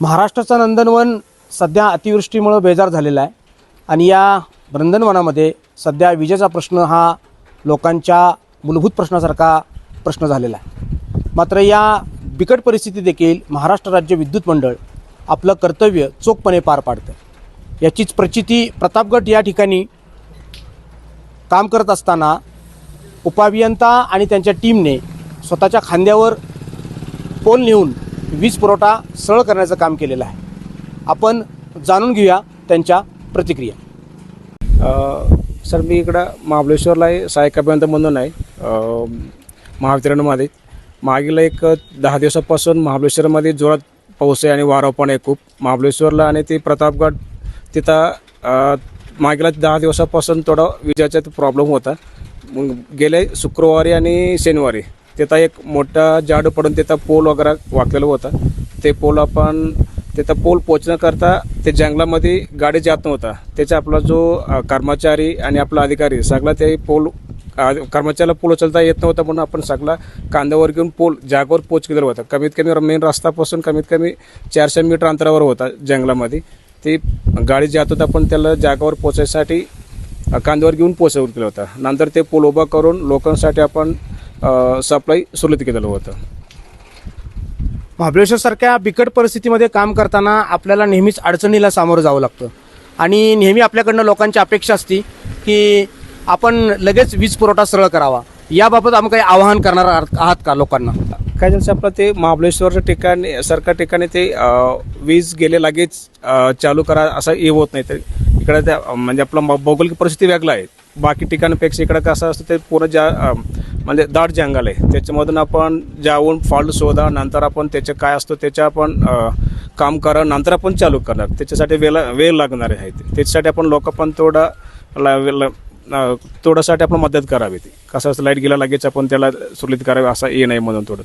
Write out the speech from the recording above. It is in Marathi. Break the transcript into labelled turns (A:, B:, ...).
A: महाराष्ट्राचं नंदनवन सध्या अतिवृष्टीमुळं बेजार झालेलं आहे. आणि या नंदनवनामध्ये सध्या विजेचा प्रश्न हा लोकांच्या मूलभूत प्रश्नासारखा प्रश्न झालेला आहे. मात्र या बिकट परिस्थिती देखील महाराष्ट्र राज्य विद्युत मंडळ आपलं कर्तव्य चोखपणे पार पाडतं. याचीच प्रचिती प्रतापगड या ठिकाणी काम करत असताना उपाभियंता आणि त्यांच्या टीमने स्वतःच्या खांद्यावर पोल नेऊन वीज पुरवठा सरळ करण्याचं काम केलेलं आहे. आपण जाणून घेऊया त्यांच्या प्रतिक्रिया.
B: सर मी इकडं महाबळेश्वरला आहे सहाय्यक अभियंता म्हणून आहे. महावितरणमध्ये. मागील एक दहा दिवसापासून महाबळेश्वरमध्ये जोरात पाऊस आहे आणि वारा पण आहे खूप. महाबळेश्वरला आणि ते प्रतापगड तिथं मागील दहा दिवसापासून थोडा विजेचा प्रॉब्लेम होता. मग गेले शुक्रवारी आणि शनिवारी तिथं एक मोठा जाड पडून तिथं पोल वगैरे वाकलेलं होतं. ते पोल आपण तिथं पोल पोचण्याकरता ते जंगलामध्ये गाडी जात नव्हता. त्याचा आपला जो कर्मचारी आणि आपला अधिकारी सगळा ते पोल कर्मचाऱ्याला पोल उचलता येत नव्हता म्हणून आपण सगळा कांद्यावर घेऊन पोल जागेवर पोच केलेला होता. कमीत कमी मेन रस्तापासून कमीत कमी चारशे मीटर अंतरावर होता जंगलामध्ये. ते गाडी जात होता पण त्याला जागेवर पोचायसाठी कांद्यावर घेऊन पोचवून केला होतं. नंतर ते पोल उभा करून लोकांसाठी आपण सप्लाय सुरळीत केलेलं होतं.
A: महाबळेश्वरसारख्या बिकट परिस्थितीमध्ये काम करताना आपल्याला नेहमीच अडचणीला सामोरं जावं लागतं. आणि नेहमी आपल्याकडनं लोकांची अपेक्षा असते की आपण लगेच वीज पुरवठा सरळ करावा. याबाबत आपण काही आवाहन करणार आहात का लोकांना?
B: काय झालं आपलं ते महाबळेश्वरच्या ठिकाणी सरकार ठिकाणी ते वीज गेले लगेच चालू करा असं हे होत नाही. तर इकडे त्या म्हणजे आपलं भौगोलिक परिस्थिती वेगळा आहे. बाकी ठिकाणापेक्षा इकडं कसं असतं ते पूर्ण जा अ, म्हणजे दाट जंगल आहे. त्याच्यामधून आपण जाऊन फॉल्ट शोधा नंतर आपण त्याचे काय असतो त्याच्या आपण काम करा नंतर आपण चालू करणार. त्याच्यासाठी वेळ वेळ लागणार आहे. ते त्याच्यासाठी आपण लोक पण थोडा ला- थोड्यासाठी आपण मदत करावी ती. कसं असं लाइट गेला लगेच आपण त्याला सुरळीत करावे असं हे नाही म्हणून थोडं.